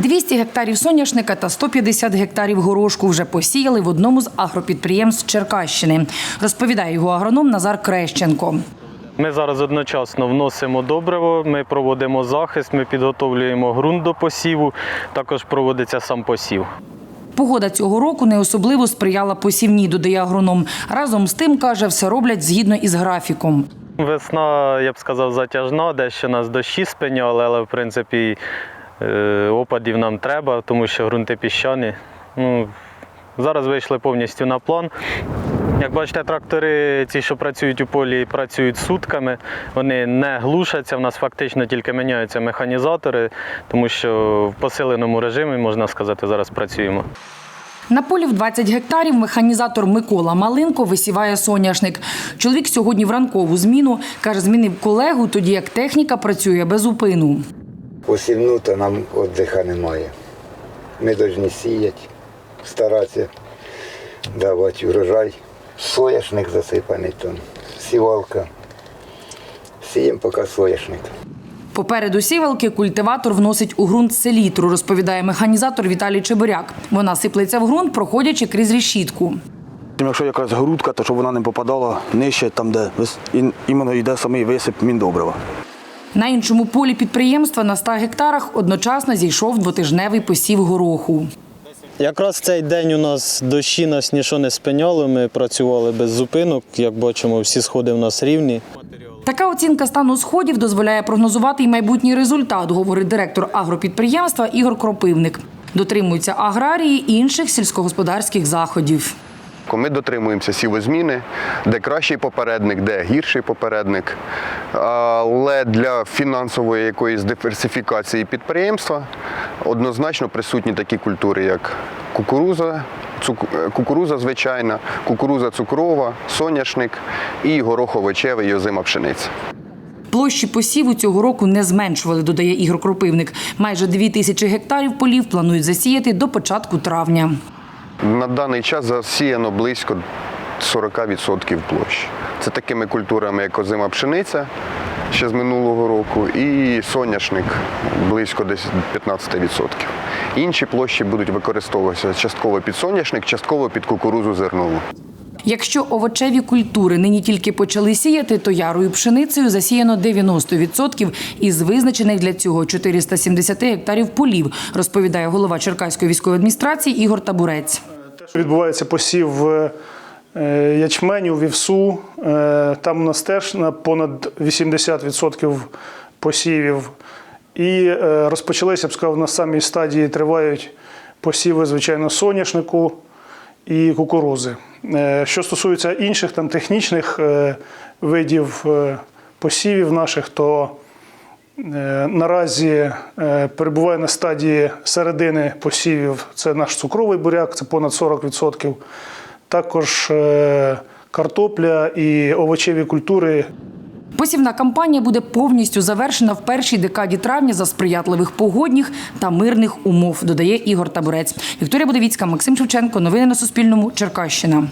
200 гектарів соняшника та 150 гектарів горошку вже посіяли в одному з агропідприємств Черкащини, розповідає його агроном Назар Крещенко. Ми зараз одночасно вносимо добриво, ми проводимо захист, ми підготовлюємо ґрунт до посіву, також проводиться сам посів. Погода цього року не особливо сприяла посівній, додає агроном. Разом з тим, каже, все роблять згідно із графіком. Весна, я б сказав, затяжна, дещо нас дощі спиняли, але в принципі опадів нам треба, тому що ґрунти піщані. Ну, зараз вийшли повністю на план. Як бачите, трактори, ці, що працюють у полі, працюють сутками, вони не глушаться. В нас фактично тільки міняються механізатори, тому що в посиленому режимі, можна сказати, зараз працюємо. На полі в 20 гектарів механізатор Микола Малинко висіває соняшник. Чоловік сьогодні в ранкову зміну каже, змінив колегу, тоді як техніка працює без упину. Посівну, то нам віддиха немає. Ми повинні сіяти, старатися давати урожай. Соняшник засипаний там, сівалка. Сіємо поки соняшник. Попереду сівалки культиватор вносить у ґрунт селітру, розповідає механізатор Віталій Чебиряк. Вона сиплеться в ґрунт, проходячи крізь решітку. Якщо якась грудка, то щоб вона не попадала нижче, там, де іменно йде самий висип міндобрива. На іншому полі підприємства на 100 гектарах одночасно зійшов двотижневий посів гороху. Якраз в цей день у нас дощі нас нічого не спиняли. Ми працювали без зупинок. Як бачимо, всі сходи в нас рівні. Така оцінка стану сходів дозволяє прогнозувати й майбутній результат, говорить директор агропідприємства Ігор Кропивник. Дотримуються аграрії і інших сільськогосподарських заходів. Ми дотримуємося сівозміни, де кращий попередник, де гірший попередник. Але для фінансової якоїсь диверсифікації підприємства однозначно присутні такі культури, як кукуруза, е, кукуруза звичайна, кукуруза цукрова, соняшник і гороховичевий і озима пшениця. Площі посіву цього року не зменшували, додає Ігор Кропивник. Майже дві тисячі гектарів полів планують засіяти до початку травня. На даний час засіяно близько 40% площі. Це такими культурами, як озима пшениця ще з минулого року, і соняшник близько десь 15%. Інші площі будуть використовуватися частково під соняшник, частково під кукурузу зернову. Якщо овочеві культури нині тільки почали сіяти, то ярою пшеницею засіяно 90% із визначених для цього 470 гектарів полів, розповідає голова Черкаської військової адміністрації Ігор Табурець. Відбувається посів е, ячменю, вівсу, е, там у нас теж на понад 80% посівів. І е, розпочалися, б сказав, на самій стадії тривають посіви, звичайно, соняшнику і кукурузи. Е, Що стосується інших там технічних е, видів е, посівів наших, то Наразі перебуває на стадії середини посівів. Це наш цукровий буряк, це понад 40%. Також картопля і овочеві культури. Посівна кампанія буде повністю завершена в першій декаді травня за сприятливих погодних та мирних умов, додає Ігор Табурець. Вікторія Будовіцька, Максим Шевченко. Новини на Суспільному. Черкащина.